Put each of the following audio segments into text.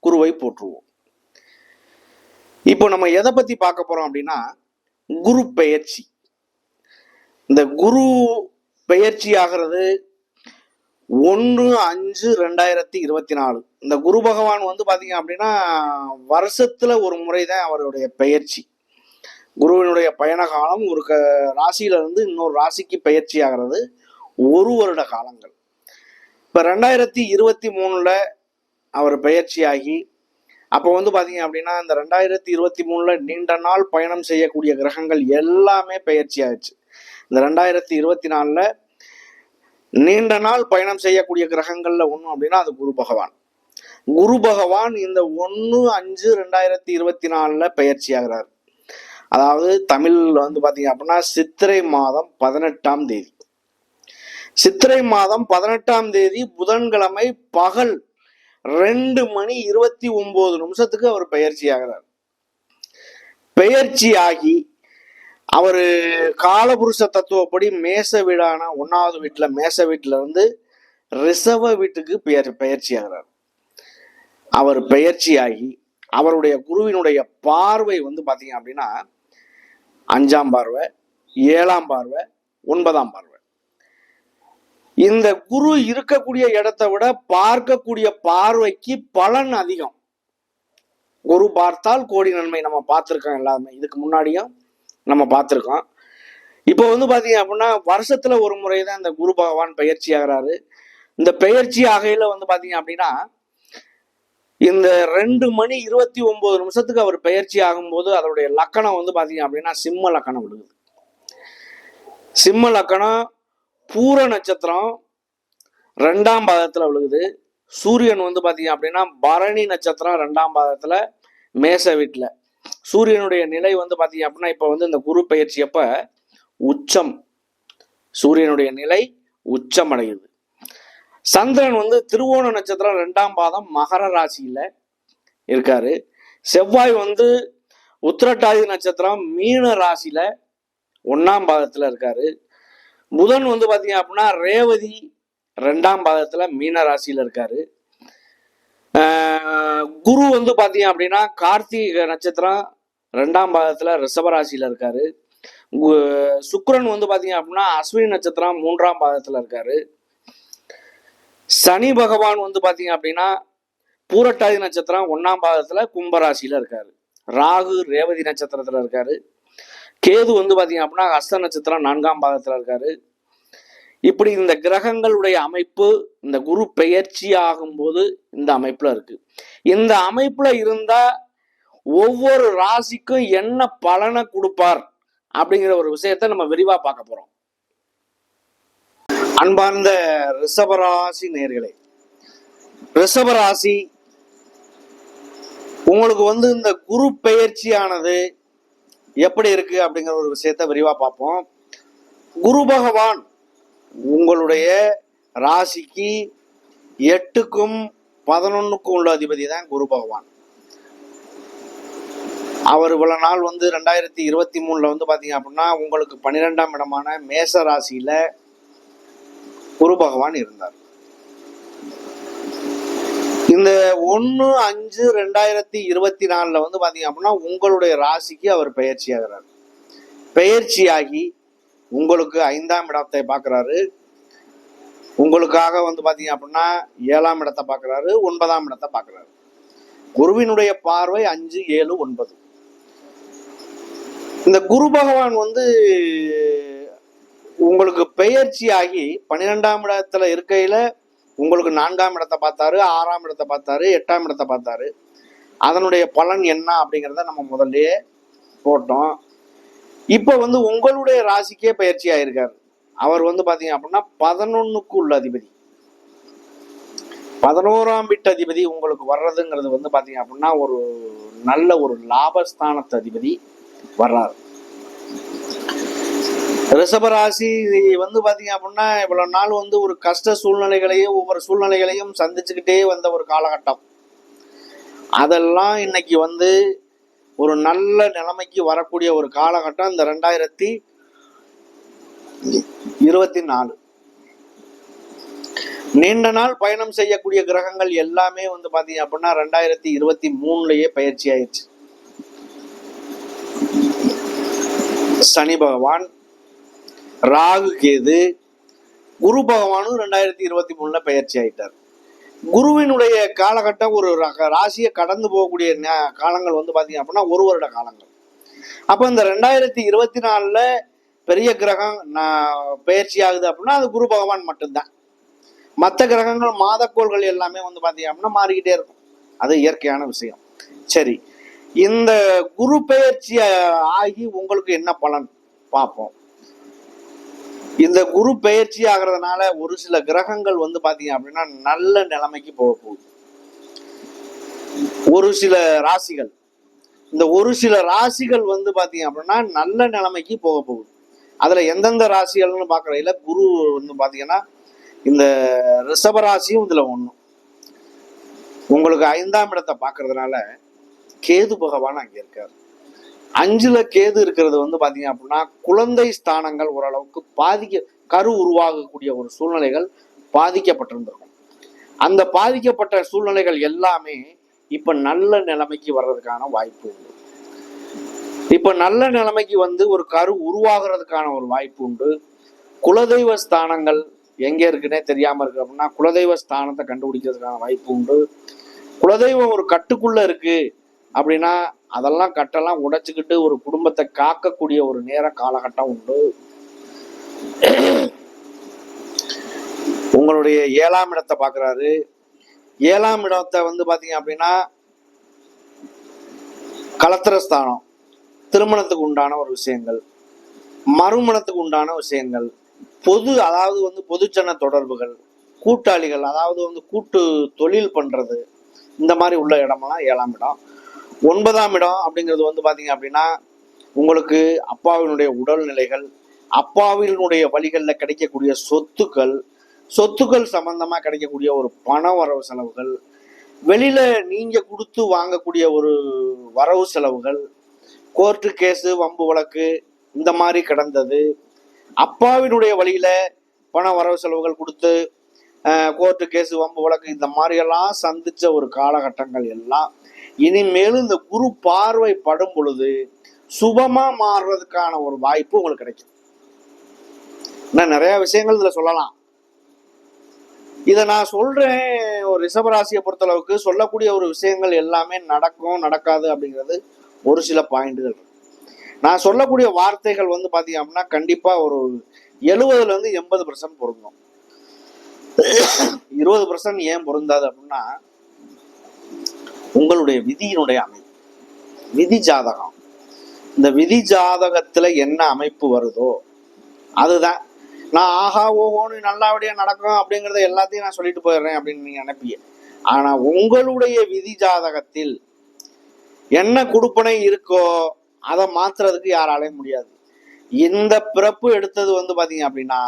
குருவை போற்றுவோம். இப்போ நம்ம எதை பத்தி பார்க்க போறோம் அப்படின்னா குரு பெயர்ச்சி. இந்த குரு பெயர்ச்சி ஆகிறது ஒன்று அஞ்சு ரெண்டாயிரத்தி இருபத்தி நாலு. இந்த குரு பகவான் வந்து பாத்தீங்க அப்படின்னா வருஷத்துல ஒரு முறை தான் அவருடைய பெயர்ச்சி. குருவினுடைய பயண காலம் ஒரு க ராசியில இருந்து இன்னொரு ராசிக்கு பயிற்சி ஆகிறது ஒரு வருட காலங்கள். இப்ப ரெண்டாயிரத்தி இருபத்தி மூணுல அவர் பயிற்சியாகி அப்போ வந்து பார்த்தீங்க அப்படின்னா இந்த ரெண்டாயிரத்தி இருபத்தி மூணில் நீண்ட நாள் பயணம் செய்யக்கூடிய கிரகங்கள் எல்லாமே பயிற்சி ஆயிடுச்சு இந்த ரெண்டாயிரத்தி இருபத்தி நாலில் நீண்ட நாள் பயணம் செய்யக்கூடிய கிரகங்களில் ஒன்று அப்படின்னா அது குரு பகவான். குரு பகவான் இந்த ஒன்று அஞ்சு ரெண்டாயிரத்தி இருபத்தி நாலில் பயிற்சி ஆகிறார் அதாவது தமிழில் வந்து பார்த்தீங்க அப்படின்னா சித்திரை மாதம் பதினெட்டாம் தேதி. சித்திரை மாதம் பதினெட்டாம் தேதி புதன்கிழமை பகல் ரெண்டு மணி இருபத்தி ஒன்பது நிமிஷத்துக்கு அவர் பெயர்ச்சி ஆகிறார் பெயர்ச்சி ஆகி அவரு காலபுருஷ தத்துவப்படி மேச வீடான ஒன்னாவது வீட்டுல மேச வீட்டுல இருந்து ரிசவ வீட்டுக்கு பெயர் பெயர்ச்சி ஆகிறார் அவர் பெயர்ச்சி ஆகி அவருடைய குருவினுடைய பார்வை வந்து பாத்தீங்க அப்படின்னா அஞ்சாம் பார்வை ஏழாம் பார்வை ஒன்பதாம் பார்வை. இந்த குரு இருக்கக்கூடிய இடத்தை விட பார்க்கக்கூடிய பார்வைக்கு பலன் அதிகம். குரு பார்த்தால் கோடி நன்மை நம்ம பார்த்துருக்கோம் எல்லாருமே இதுக்கு முன்னாடியும் நம்ம பார்த்துருக்கோம். இப்போ வந்து பார்த்தீங்க அப்படின்னா வருஷத்துல ஒரு முறை தான் இந்த குரு பகவான் பயிற்சி ஆகிறாரு. இந்த பெயர்ச்சி ஆகையில வந்து பார்த்தீங்க அப்படின்னா இந்த ரெண்டு மணி இருபத்தி ஒன்பது நிமிஷத்துக்கு அவர் பெயர்ச்சி ஆகும்போது அதனுடைய லக்கணம் வந்து பார்த்தீங்க அப்படின்னா சிம்ம லக்கணம் விடுது. சிம்ம லக்கணம் பூர நட்சத்திரம் ரெண்டாம் பாதத்துல விழுகுது. சூரியன் வந்து பாத்தீங்க அப்படின்னா பரணி நட்சத்திரம் ரெண்டாம் பாதத்துல மேச வீட்டுல. சூரியனுடைய நிலை வந்து பாத்தீங்க அப்படின்னா இப்ப வந்து இந்த குரு பயிற்சி அப்ப உச்சம். சூரியனுடைய நிலை உச்சம் அடையுது. சந்திரன் வந்து திருவோண நட்சத்திரம் ரெண்டாம் பாதம் மகர ராசியில இருக்காரு. செவ்வாய் வந்து உத்திரட்டாதி நட்சத்திரம் மீன ராசியில ஒன்னாம் பாதத்துல இருக்காரு. புதன் வந்து பாத்தீங்க அப்படின்னா ரேவதி ரெண்டாம் பாதத்துல மீன ராசியில இருக்காரு. குரு வந்து பாத்தீங்க அப்படின்னா கார்த்திகை நட்சத்திரம் ரெண்டாம் பாதத்துல ரிஷபராசியில இருக்காரு. கு- வந்து பாத்தீங்க அப்படின்னா அஸ்வினி நட்சத்திரம் மூன்றாம் பாதத்துல இருக்காரு. சனி பகவான் வந்து பாத்தீங்க அப்படின்னா பூரட்டாதி நட்சத்திரம் ஒன்னாம் பாதத்துல கும்பராசியில இருக்காரு. ராகு ரேவதி நட்சத்திரத்துல இருக்காரு. கேது வந்து பாத்தீங்க அப்படின்னா ஹஸ்த நட்சத்திரம் நான்காம் பாதத்துல இருக்காரு. இப்படி இந்த கிரகங்களுடைய அமைப்பு இந்த குரு பெயர்ச்சி ஆகும்போது இந்த அமைப்புல இருக்கு. இந்த அமைப்புல இருந்தா ஒவ்வொரு ராசிக்கும் என்ன பலனை கொடுப்பார் அப்படிங்கிற ஒரு விஷயத்த நம்ம விரிவா பார்க்க போறோம். அன்பார்ந்த ரிஷபராசி நேர்களே ரிஷபராசி உங்களுக்கு வந்து இந்த குரு பெயர்ச்சியானது எப்படி இருக்கு அப்படிங்கிற ஒரு விஷயத்த விரிவா பார்ப்போம். குரு பகவான் உங்களுடைய ராசிக்கு எட்டுக்கும் பதினொன்னுக்கும் உள்ள அதிபதி தான் குரு பகவான். அவர் இவ்வளவு நாள் வந்து ரெண்டாயிரத்தி இருபத்தி மூணுல வந்து பாத்தீங்க அப்படின்னா உங்களுக்கு பன்னிரெண்டாம் இடமான மேச ராசியில குரு பகவான் இருந்தார். இந்த ஒன்று அஞ்சு ரெண்டாயிரத்தி இருபத்தி நாலில் வந்து பார்த்தீங்க அப்படின்னா உங்களுடைய ராசிக்கு அவர் பெயர்ச்சி ஆகிறார் பெயர்ச்சியாகி உங்களுக்கு ஐந்தாம் இடத்தை பார்க்குறாரு உங்களுக்காக வந்து பார்த்தீங்க அப்படின்னா ஏழாம் இடத்தை பார்க்குறாரு ஒன்பதாம் இடத்தை பார்க்குறாரு குருவினுடைய பார்வை அஞ்சு ஏழு ஒன்பது. இந்த குரு பகவான் வந்து உங்களுக்கு பெயர்ச்சி ஆகி பன்னிரெண்டாம் இடத்துல இருக்கையில உங்களுக்கு நான்காம் இடத்தை பார்த்தாரு ஆறாம் இடத்தை பார்த்தாரு எட்டாம் இடத்தை பார்த்தாரு. அதனுடைய பலன் என்ன அப்படிங்கிறத நம்ம முதல்லயே போட்டோம். இப்போ வந்து உங்களுடைய ராசிக்கே பயிற்சி ஆயிருக்காரு. அவர் வந்து பாத்தீங்க அப்படின்னா பதினொன்னுக்கு உள்ள அதிபதி. பதினோராம் வீட்டு அதிபதி உங்களுக்கு வர்றதுங்கிறது வந்து பாத்தீங்க அப்படின்னா ஒரு நல்ல ஒரு லாபஸ்தானத்து அதிபதி வர்றாரு. ரிஷபராசி வந்து பாத்தீங்க அப்படின்னா இவ்வளவு நாள் வந்து ஒரு கஷ்ட சூழ்நிலைகளையும் ஒவ்வொரு சூழ்நிலைகளையும் சந்திச்சுக்கிட்டே வந்த ஒரு காலகட்டம். அதெல்லாம் இன்னைக்கு வந்து ஒரு நல்ல நிலைமைக்கு வரக்கூடிய ஒரு காலகட்டம் இந்த ரெண்டாயிரத்தி இருபத்தி நாலு நீண்ட நாள் பயணம் செய்யக்கூடிய கிரகங்கள் எல்லாமே வந்து பாத்தீங்க அப்படின்னா ரெண்டாயிரத்தி இருபத்தி மூணுலயே பயிற்சி ஆயிடுச்சு. சனி பகவான் ராகு கேது குரு பகவானும் ரெண்டாயிரத்தி இருபத்தி மூணுல பயிற்சி ஆயிட்டார். குருவினுடைய காலகட்டம் ஒரு ர- ராசியை கடந்து போகக்கூடிய காலங்கள் வந்து பாத்தீங்க அப்படின்னா ஒரு வருட காலங்கள். அப்ப இந்த ரெண்டாயிரத்தி இருபத்தி நாலுல பெரிய கிரகம் நான் பயிற்சி ஆகுது அப்படின்னா அது குரு பகவான் மட்டும்தான். மற்ற கிரகங்கள் மாதக்கோள்கள் எல்லாமே வந்து பாத்தீங்க அப்படின்னா மாறிக்கிட்டே இருக்கும். அது இயற்கையான விஷயம். சரி இந்த குரு பெயர்ச்சி ஆகி உங்களுக்கு என்ன பலன்? பார்ப்போம் இந்த குரு பெயர்ச்சி ஆகிறதுனால ஒரு சில கிரகங்கள் வந்து பாத்தீங்க அப்படின்னா நல்ல நிலைமைக்கு போக போகுது. ஒரு சில ராசிகள் இந்த ஒரு சில ராசிகள் வந்து பாத்தீங்க அப்படின்னா நல்ல நிலைமைக்கு போக போகுது. அதுல எந்தெந்த ராசிகள்னு பாக்குறதுல குரு வந்து பாத்தீங்கன்னா இந்த ரிஷப ராசியும் இதுல ஒண்ணும் உங்களுக்கு ஐந்தாம் இடத்தை பாக்குறதுனால கேது பகவான் அங்க இருக்காரு. அஞ்சுல கேது இருக்கிறது வந்து பாத்தீங்க அப்படின்னா குழந்தை ஸ்தானங்கள் ஓரளவுக்கு பாதிக்க கரு உருவாகக்கூடிய ஒரு சூழ்நிலைகள் பாதிக்கப்பட்டிருந்திருக்கும். அந்த பாதிக்கப்பட்ட சூழ்நிலைகள் எல்லாமே இப்ப நல்ல நிலைமைக்கு வர்றதுக்கான வாய்ப்பு உண்டு. இப்ப நல்ல நிலைமைக்கு வந்து ஒரு கரு உருவாகிறதுக்கான ஒரு வாய்ப்பு உண்டு. குலதெய்வ ஸ்தானங்கள் எங்க இருக்குன்னே தெரியாம இருக்கு அப்படின்னா குலதெய்வ ஸ்தானத்தை கண்டுபிடிக்கிறதுக்கான வாய்ப்பு உண்டு. குலதெய்வம் ஒரு கட்டுக்குள்ள இருக்கு அப்படின்னா அதெல்லாம் கட்டெல்லாம் உடைச்சுக்கிட்டு ஒரு குடும்பத்தை காக்கக்கூடிய ஒரு நேர காலகட்டம் உண்டு. உங்களுடைய ஏழாம் இடத்தை பார்க்குறாரு. ஏழாம் இடத்தை வந்து பாத்தீங்க அப்படின்னா கலத்திரஸ்தானம் திருமணத்துக்கு உண்டான ஒரு விஷயங்கள் மறுமணத்துக்கு உண்டான விஷயங்கள் பொது அதாவது வந்து பொதுச்சன தொடர்புகள் கூட்டாளிகள் அதாவது வந்து கூட்டு தொழில் பண்றது இந்த மாதிரி உள்ள இடமெல்லாம் ஏழாம் இடம். ஒன்பதாம் இடம் அப்படிங்கிறது வந்து பார்த்தீங்க அப்படின்னா உங்களுக்கு அப்பாவினுடைய உடல்நிலைகள் அப்பாவினுடைய வழிகளில் கிடைக்கக்கூடிய சொத்துக்கள் சொத்துக்கள் சம்பந்தமாக கிடைக்கக்கூடிய ஒரு பண வரவு செலவுகள் வெளியில் நீங்கள் கொடுத்து வாங்கக்கூடிய ஒரு வரவு செலவுகள் கோர்ட்டு கேஸு வம்பு வழக்கு இந்த மாதிரி கிடந்தது. அப்பாவினுடைய வழியில் பண வரவு செலவுகள் கொடுத்து கோர்ட்டு கேஸு வம்பு வழக்கு இந்த மாதிரியெல்லாம் சந்தித்த ஒரு காலகட்டங்கள் எல்லாம் இனிமேலும் இந்த குரு பார்வை படும் பொழுது சுபமா மாறுறதுக்கான ஒரு வாய்ப்பு உங்களுக்கு கிடைக்கும். இன்னும் நிறைய விஷயங்கள் இதுல சொல்லலாம். இதை நான் சொல்றேன் ஒரு ரிஷபராசியை பொறுத்தளவுக்கு சொல்லக்கூடிய ஒரு விஷயங்கள் எல்லாமே நடக்கும் நடக்காது அப்படிங்கிறது ஒரு சில பாயிண்ட்கள் நான் சொல்லக்கூடிய வார்த்தைகள் வந்து பாத்தீங்க அப்படின்னா கண்டிப்பா ஒரு எழுபதுல இருந்து எண்பது பர்சன்ட் பொருந்தும். இருபது பர்சன்ட் ஏன் பொருந்தாது அப்படின்னா உங்களுடைய விதியினுடைய அமைப்பு. விதி ஜாதகம். இந்த விதி ஜாதகத்துல என்ன அமைப்பு வருதோ அதுதான். நான் ஆஹா ஓஹோன்னு நல்லபடியா நடக்கும் அப்படிங்கறத எல்லாத்தையும் நான் சொல்லிட்டு போயிடுறேன் அப்படின்னு நீங்க நினைப்பீங்க. ஆனா உங்களுடைய விதி ஜாதகத்தில் என்ன கொடுப்பனை இருக்கோ அதை மாத்துறதுக்கு யாராலையும் முடியாது. இந்த பிறப்பு எடுத்தது வந்து பாத்தீங்க அப்படின்னா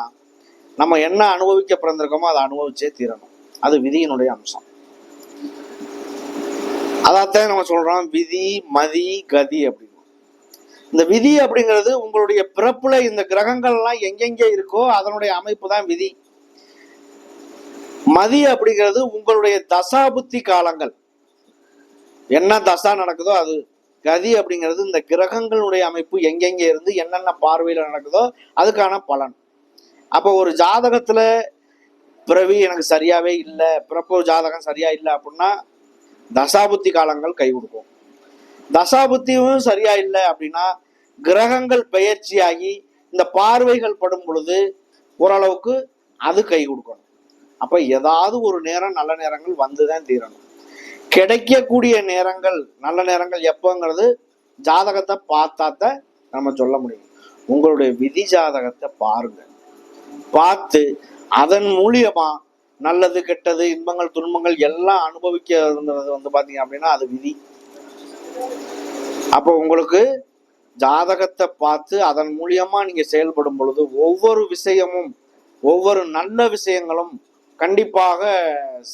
நம்ம என்ன அனுபவிக்க பிறந்திருக்கோமோ அதை அனுபவிச்சே தீரணும். அது விதியினுடைய அம்சம். அதைத்தான் நம்ம சொல்றோம் விதி மதி கதி அப்படின்னு. இந்த விதி அப்படிங்கிறது உங்களுடைய பிறப்புல இந்த கிரகங்கள்லாம் எங்கெங்கே இருக்கோ அதனுடைய அமைப்பு தான் விதி. மதி அப்படிங்கிறது உங்களுடைய தசாபுத்தி காலங்கள். என்ன தசா நடக்குதோ அது. கதி அப்படிங்கிறது இந்த கிரகங்களுடைய அமைப்பு எங்கெங்கே இருந்து என்னென்ன பார்வையில் நடக்குதோ அதுக்கான பலன். அப்போ ஒரு ஜாதகத்தில் பிறவி எனக்கு சரியாவே இல்லை பிறப்பு ஜாதகம் சரியா இல்லை அப்படின்னா தசாபுத்தி காலங்கள் கை கொடுக்கும். தசாபுத்தியும் சரியா இல்லை அப்படின்னா கிரகங்கள் பெயர்ச்சியாகி இந்த பார்வைகள் படும் பொழுது ஓரளவுக்கு அது கை கொடுக்கணும். அப்ப ஏதாவது ஒரு நேரம் நல்ல நேரங்கள் வந்துதான் தீரணும். கிடைக்கக்கூடிய நேரங்கள் நல்ல நேரங்கள் எப்போங்கிறது ஜாதகத்தை பார்த்தாத்த நம்ம சொல்ல முடியும். உங்களுடைய விதி ஜாதகத்தை பாருங்க. பார்த்து அதன் மூலியமா நல்லது கெட்டது இன்பங்கள் துன்பங்கள் எல்லாம் அனுபவிக்கிறது வந்து பார்த்தீங்க அப்படின்னா அது விதி. அப்போ உங்களுக்கு ஜாதகத்தை பார்த்து அதன் மூலியமா நீங்க செயல்படும் பொழுது ஒவ்வொரு விஷயமும் ஒவ்வொரு நல்ல விஷயங்களும் கண்டிப்பாக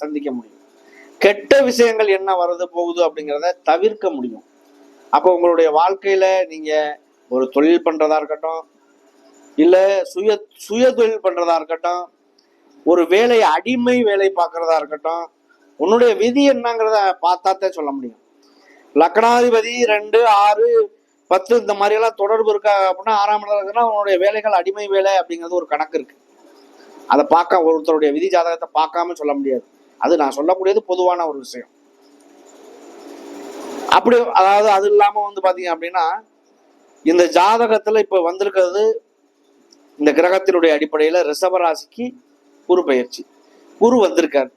சந்திக்க முடியும். கெட்ட விஷயங்கள் என்ன வருது போகுது அப்படிங்கிறத தவிர்க்க முடியும். அப்போ உங்களுடைய வாழ்க்கையில நீங்க ஒரு தொழில் பண்றதா இருக்கட்டும் இல்லை சுய சுய தொழில் பண்றதா இருக்கட்டும் ஒரு வேலை அடிமை வேலை பார்க்கறதா இருக்கட்டும் உன்னுடைய விதி என்னங்கிறத பார்த்தாத்தே சொல்ல முடியும். லக்னாதிபதி ரெண்டு ஆறு பத்து இந்த மாதிரி எல்லாம் தொடர்பு இருக்கா அப்படின்னா ஆறாம் இடத்துல இருக்குன்னா உன்னுடைய வேலைகள் அடிமை வேலை அப்படிங்கிறது ஒரு கணக்கு இருக்கு. அதை பார்க்க ஒருத்தருடைய விதி ஜாதகத்தை பார்க்காம சொல்ல முடியாது. அது நான் சொல்லக்கூடியது பொதுவான ஒரு விஷயம். அப்படி அதாவது அது இல்லாம வந்து பாத்தீங்க அப்படின்னா இந்த ஜாதகத்துல இப்ப வந்திருக்கிறது இந்த கிரகத்தினுடைய அடிப்படையில ரிஷபராசிக்கு குரு பயிற்சி. குரு வந்திருக்காரு.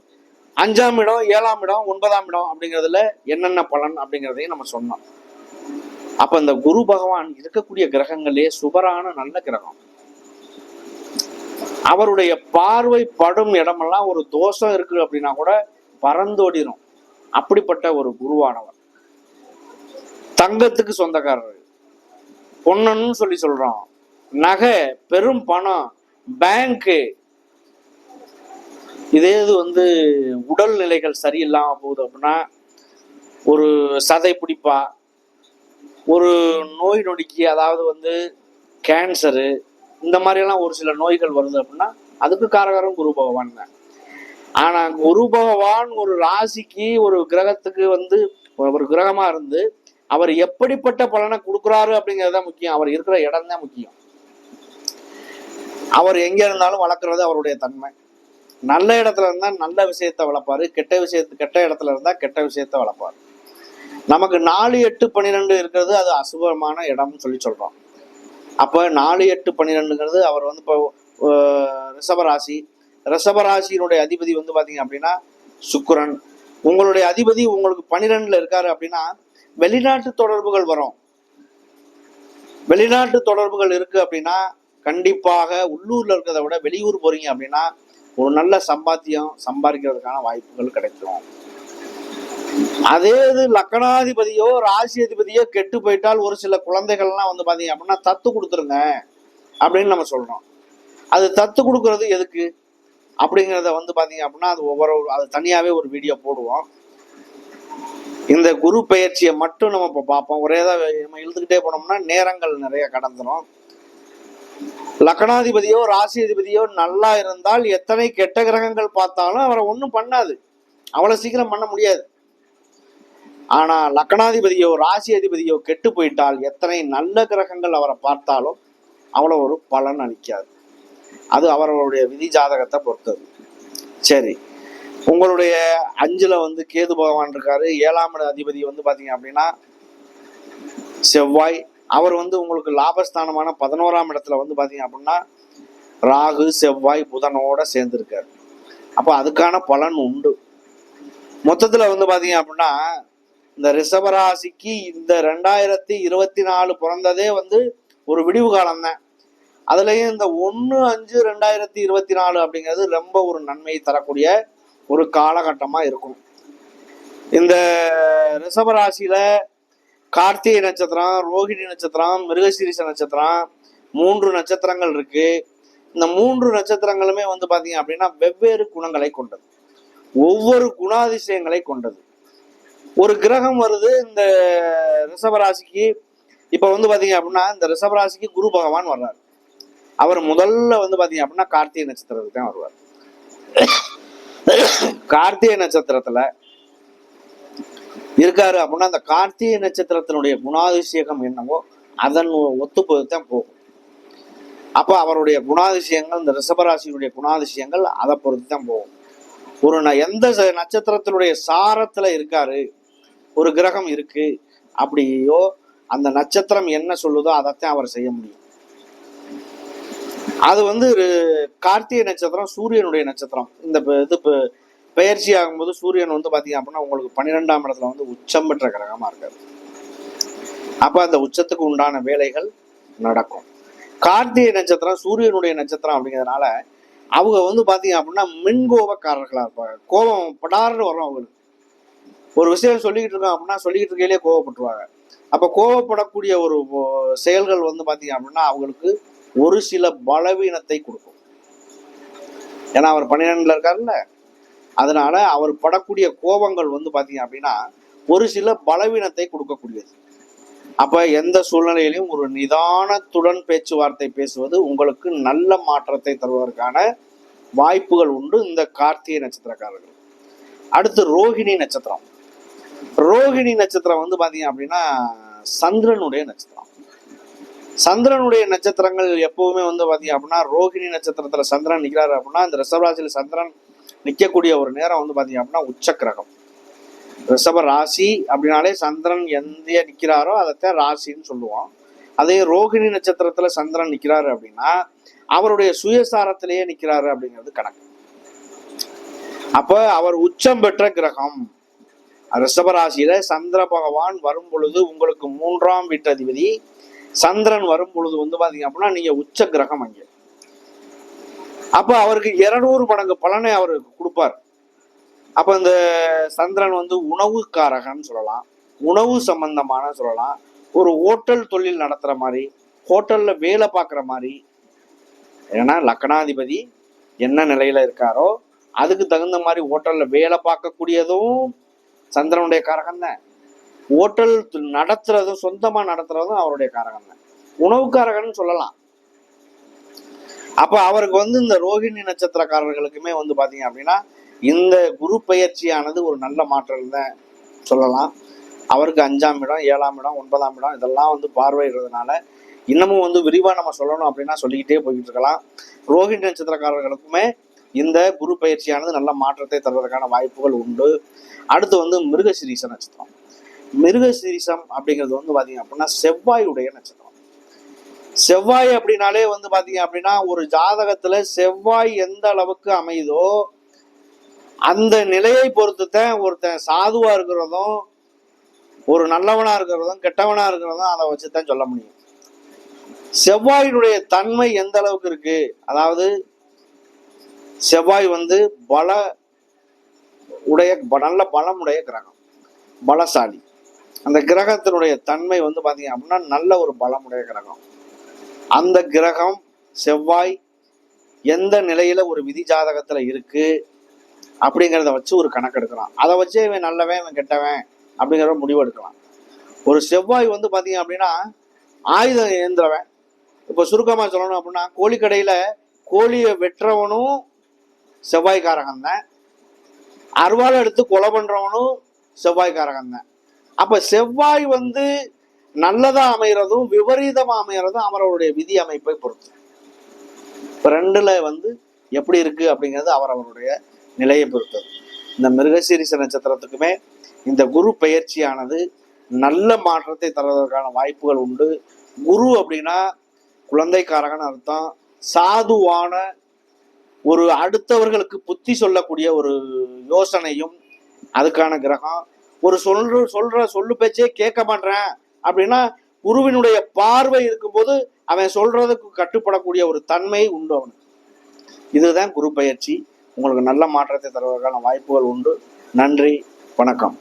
அஞ்சாம் இடம் ஏழாம் இடம் ஒன்பதாம் இடம் அப்படிங்கிறதுல என்னென்ன பலன் அப்படிங்கிறதையும் நம்ம சொன்னோம். அப்ப இந்த குரு பகவான் இருக்கக்கூடிய கிரகங்களே சுபரான நல்ல கிரகம். அவருடைய பார்வை படும் இடமெல்லாம் ஒரு தோஷம் இருக்கு அப்படின்னா கூட பறந்தோடிரும் அப்படிப்பட்ட ஒரு குருவானவர். தங்கத்துக்கு சொந்தக்காரர். பொன்னன்னு சொல்லி சொல்றோம். நகை பெரும் பணம் பேங்க்கு இதே இது வந்து உடல் நிலைகள் சரியில்லாமல் போகுது அப்படின்னா ஒரு சதை பிடிப்பா ஒரு நோய் நொடிக்கு அதாவது வந்து கேன்சரு இந்த மாதிரியெல்லாம் ஒரு சில நோய்கள் வருது அப்படின்னா அதுக்கு காரகரம் குரு பகவான் தான். ஆனால் குரு பகவான் ஒரு ராசிக்கு ஒரு கிரகத்துக்கு வந்து ஒரு கிரகமாக இருந்து அவர் எப்படிப்பட்ட பலனை கொடுக்குறாரு அப்படிங்கிறது தான் முக்கியம். அவர் இருக்கிற இடம் தான் முக்கியம். அவர் எங்கே இருந்தாலும் வளர்க்குறது அவருடைய தன்மை. நல்ல இடத்துல இருந்தா நல்ல விஷயத்தை வளர்ப்பாரு கெட்ட விஷயத்து கெட்ட இடத்துல இருந்தா கெட்ட விஷயத்தை வளர்ப்பாரு. நமக்கு நாலு எட்டு பன்னிரெண்டு இருக்கிறது அது அசுபமான இடம்னு சொல்லி சொல்றோம். அப்ப நாலு எட்டு பன்னிரெண்டுங்கிறது அவர் வந்து இப்போ ரிஷபராசி ரிஷபராசியினுடைய அதிபதி வந்து பாத்தீங்க அப்படின்னா சுக்கரன். உங்களுடைய அதிபதி உங்களுக்கு பன்னிரெண்டுல இருக்காரு அப்படின்னா வெளிநாட்டு தொடர்புகள் வரும். வெளிநாட்டு தொடர்புகள் இருக்கு அப்படின்னா கண்டிப்பாக உள்ளூர்ல இருக்கிறத விட வெளியூர் போறீங்க அப்படின்னா ஒரு நல்ல சம்பாத்தியம் சம்பாதிக்கிறதுக்கான வாய்ப்புகள் கிடைக்கும். அதே இது லக்கணாதிபதியோ ராசி அதிபதியோ கெட்டு போயிட்டால் ஒரு சில குழந்தைகள்லாம் வந்து பாத்தீங்க அப்படின்னா தத்து கொடுத்துருங்க அப்படின்னு நம்ம சொல்றோம். அது தத்து கொடுக்கறது எதுக்கு? அப்படிங்கிறத வந்து பாத்தீங்க அப்படின்னா அது ஒவ்வொரு அது தனியாவே ஒரு வீடியோ போடுவோம். இந்த குரு பயிற்சியை மட்டும் நம்ம இப்போ பார்ப்போம். ஒரே தான் நம்ம இழுத்துக்கிட்டே போனோம்னா நேரங்கள் நிறைய கடந்துரும். லக்கணாதிபதியோ ராசி அதிபதியோ நல்லா இருந்தால் எத்தனை கெட்ட கிரகங்கள் பார்த்தாலும் அவரை ஒன்றும் பண்ணாது. அவ்வளோ சீக்கிரம் பண்ண முடியாது. ஆனால் லக்கணாதிபதியோ ராசி அதிபதியோ கெட்டு போயிட்டால் எத்தனை நல்ல கிரகங்கள் அவரை பார்த்தாலும் அவ்வளோ ஒரு பலன் அளிக்காது. அது அவர்களுடைய விதி ஜாதகத்தை பொறுத்தது. சரி. உங்களுடைய அஞ்சில் வந்து கேது பகவான் இருக்காரு. ஏழாம் அதிபதி வந்து பார்த்தீங்க அப்படின்னா செவ்வாய் அவர் வந்து உங்களுக்கு லாபஸ்தானமான பதினோராம் இடத்துல வந்து பார்த்தீங்க அப்படின்னா ராகு செவ்வாய் புதனோட சேர்ந்துருக்கார். அப்போ அதுக்கான பலன் உண்டு. மொத்தத்தில் வந்து பார்த்தீங்க அப்படின்னா இந்த ரிஷபராசிக்கு இந்த ரெண்டாயிரத்தி இருபத்தி நாலு பிறந்ததே வந்து ஒரு விடிவு காலம் தான் அதுலேயும் இந்த ஒன்று அஞ்சு ரெண்டாயிரத்தி இருபத்தி நாலு அப்படிங்கிறது ரொம்ப ஒரு நன்மையை தரக்கூடிய ஒரு காலகட்டமாக இருக்கும். இந்த ரிஷபராசியில் கார்த்திகை நட்சத்திரம் ரோகிணி நட்சத்திரம் மிருகசீரிச நட்சத்திரம் மூன்று நட்சத்திரங்கள் இருக்கு. இந்த மூன்று நட்சத்திரங்களுமே வந்து பாத்தீங்க அப்படின்னா வெவ்வேறு குணங்களை கொண்டது. ஒவ்வொரு குணாதிசயங்களை கொண்டது. ஒரு கிரகம் வருது இந்த ரிஷபராசிக்கு. இப்ப வந்து பாத்தீங்க அப்படின்னா இந்த ரிஷபராசிக்கு குரு பகவான் வர்றாரு. அவர் முதல்ல வந்து பாத்தீங்க அப்படின்னா கார்த்திகை நட்சத்திரத்துக்கு தான் வருவார். கார்த்திகை நட்சத்திரத்துல இருக்காரு அப்படின்னா அந்த கார்த்திகை நட்சத்திரத்தினுடைய குணாதிசயம் என்னவோ அதன் ஒத்து தான் போகும். அப்ப அவருடைய குணாதிசயங்கள் இந்த ரிஷபராசியினுடைய குணாதிசயங்கள் அதை பொறுத்து தான் போகும். ஒரு எந்த நட்சத்திரத்தினுடைய சாரத்துல இருக்காரு ஒரு கிரகம் இருக்கு அப்படியோ அந்த நட்சத்திரம் என்ன சொல்லுதோ அதைத்தான் அவர் செய்ய முடியும். அது வந்து கார்த்திகை நட்சத்திரம் சூரியனுடைய நட்சத்திரம். இந்த இது இது பயிற்சி ஆகும்போது சூரியன் வந்து பார்த்தீங்க அப்படின்னா உங்களுக்கு பன்னிரெண்டாம் இடத்துல வந்து உச்சம் பெற்ற கிரகமா இருக்காரு. அப்போ அந்த உச்சத்துக்கு உண்டான வேலைகள் நடக்கும். கார்த்திகை நட்சத்திரம் சூரியனுடைய நட்சத்திரம் அப்படிங்கிறதுனால அவங்க வந்து பார்த்தீங்க அப்படின்னா மின்கோபக்காரர்களாக இருப்பாங்க. கோபம் படார்னு வரும் அவங்களுக்கு. ஒரு விஷயம் சொல்லிக்கிட்டு இருக்கோம் அப்படின்னா சொல்லிக்கிட்டு இருக்கையிலே கோவப்பட்டுருவாங்க அப்போ கோவப்படக்கூடிய ஒரு செயல்கள் வந்து பார்த்தீங்க அப்படின்னா அவங்களுக்கு ஒரு சில பலவீனத்தை கொடுக்கும். ஏன்னா அவர் பன்னிரெண்டுல இருக்காருல்ல. அதனால அவர் படக்கூடிய கோபங்கள் வந்து பார்த்தீங்க அப்படின்னா ஒரு சில பலவீனத்தை கொடுக்கக்கூடியது. அப்ப எந்த சூழ்நிலையிலும் ஒரு நிதானத்துடன் பேச்சுவார்த்தை பேசுவது உங்களுக்கு நல்ல மாற்றத்தை தருவதற்கான வாய்ப்புகள் உண்டு. இந்த கார்த்திகை நட்சத்திரக்காரர்கள். அடுத்து ரோகிணி நட்சத்திரம். ரோகிணி நட்சத்திரம் வந்து பாத்தீங்க அப்படின்னா சந்திரனுடைய நட்சத்திரம். சந்திரனுடைய நட்சத்திரங்கள் எப்பவுமே வந்து பாத்தீங்க அப்படின்னா ரோகிணி நட்சத்திரத்துல சந்திரன் நிற்கிறாரு அப்படின்னா இந்த ரிஷபராசியில சந்திரன் நிக்கக்கூடிய ஒரு நேரம் வந்து பார்த்தீங்க அப்படின்னா உச்சக்கிரகம். ரிஷப ராசி அப்படின்னாலே சந்திரன் எந்த நிக்கிறாரோ அதைத்தான் ராசின்னு சொல்லுவோம். அதே ரோகிணி நட்சத்திரத்துல சந்திரன் நிக்கிறாரு அப்படின்னா அவருடைய சுயசாரத்திலேயே நிக்கிறாரு அப்படிங்கிறது கணக்கு. அப்ப அவர் உச்சம் பெற்ற கிரகம். ரிஷபராசியில சந்திர பகவான் வரும் பொழுது உங்களுக்கு மூன்றாம் வீட்டதிபதி சந்திரன் வரும் பொழுது வந்து பாத்தீங்க அப்படின்னா நீங்க உச்ச கிரகம் அங்கே. அப்ப அவருக்கு இருநூறு மடங்கு பலனை அவருக்கு கொடுப்பார். அப்ப இந்த சந்திரன் வந்து உணவுக்காரகன்னு சொல்லலாம். உணவு சம்பந்தமான சொல்லலாம். ஒரு ஹோட்டல் தொழில் நடத்துற மாதிரி ஹோட்டல்ல வேலை பார்க்குற மாதிரி. ஏன்னா லக்னாதிபதி என்ன நிலையில இருக்காரோ அதுக்கு தகுந்த மாதிரி ஹோட்டல்ல வேலை பார்க்கக்கூடியதும் சந்திரனுடைய காரகம் தான். ஹோட்டல் நடத்துறதும் சொந்தமா நடத்துறதும் அவருடைய காரகம் தான். உணவுக்காரகன்னு சொல்லலாம். அப்போ அவருக்கு வந்து இந்த ரோஹிணி நட்சத்திரக்காரர்களுக்குமே வந்து பார்த்தீங்க அப்படின்னா இந்த குரு பயிற்சியானது ஒரு நல்ல மாற்றம் தான் சொல்லலாம். அவருக்கு அஞ்சாம் இடம் ஏழாம் இடம் ஒன்பதாம் இடம் இதெல்லாம் வந்து பார்வையிடுறதுனால இன்னமும் வந்து விரிவாக நம்ம சொல்லணும் அப்படின்னா சொல்லிக்கிட்டே போய்கிட்டு இருக்கலாம் ரோஹிணி நட்சத்திரக்காரர்களுக்குமே இந்த குரு பயிற்சியானது நல்ல மாற்றத்தை தருவதற்கான வாய்ப்புகள் உண்டு. அடுத்து வந்து மிருகசிரீச நட்சத்திரம். மிருகசிரீசம் அப்படிங்கிறது வந்து பார்த்தீங்க அப்படின்னா செவ்வாயுடைய நட்சத்திரம். செவ்வாய் அப்படின்னாலே வந்து பாத்தீங்க அப்படின்னா ஒரு ஜாதகத்துல செவ்வாய் எந்த அளவுக்கு அமையுதோ அந்த நிலையை பொறுத்துத்தான் ஒருத்தன் சாதுவா இருக்கிறதும் ஒரு நல்லவனா இருக்கிறதும் கெட்டவனா இருக்கிறதும் அதை வச்சு தான் சொல்ல முடியும். செவ்வாயினுடைய தன்மை எந்த அளவுக்கு இருக்கு? அதாவது செவ்வாய் வந்து பல உடைய நல்ல பலமுடைய கிரகம் பலசாலி. அந்த கிரகத்தினுடைய தன்மை வந்து பாத்தீங்க அப்படின்னா நல்ல ஒரு பலமுடைய கிரகம். அந்த கிரகம் செவ்வாய் எந்த நிலையில ஒரு விதி ஜாதகத்துல இருக்கு அப்படிங்கிறத வச்சு ஒரு கணக்கு எடுக்கலாம் அதை வச்சே இவன் நல்லவன் இவன் கெட்டவன் அப்படிங்கிற முடிவு எடுக்கலாம். ஒரு செவ்வாய் வந்து பாத்தீங்க அப்படின்னா ஆயுதம் ஏந்திரவன் இப்போ சுருக்கமா சொல்லணும் அப்படின்னா கோழிக்கடையில கோழியை வெட்டுறவனும் செவ்வாய்க்காரகன் தான். அருவாள் எடுத்து கொலை பண்றவனும் செவ்வாய்க்காரகன் தான். அப்ப செவ்வாய் வந்து நல்லதா அமைகிறதும் விபரீதமா அமைகிறதும் அவரவருடைய விதி அமைப்பை பொறுத்து. இப்ப ரெண்டுல வந்து எப்படி இருக்கு அப்படிங்கிறது அவரவருடைய நிலையை பொறுத்தது. இந்த மிருகசீரிச நட்சத்திரத்துக்குமே இந்த குரு பயிற்சியானது நல்ல மாற்றத்தை தருவதற்கான வாய்ப்புகள் உண்டு. குரு அப்படின்னா குழந்தைக்காரகன்னு அர்த்தம். சாதுவான ஒரு அடுத்தவர்களுக்கு புத்தி சொல்லக்கூடிய ஒரு யோசனையும் அதுக்கான கிரகம். ஒரு சொல்ற சொல்ற சொல்லு பேச்சே கேட்க மாட்டேன் அப்படின்னா குருவினுடைய பார்வை இருக்கும்போது அவன் சொல்றதுக்கு கட்டுப்படக்கூடிய ஒரு தன்மை உண்டு அவனுக்கு. இதுதான் குரு பயிற்சி. உங்களுக்கு நல்ல மாற்றத்தை தருவதற்கான வாய்ப்புகள் உண்டு. நன்றி. வணக்கம்.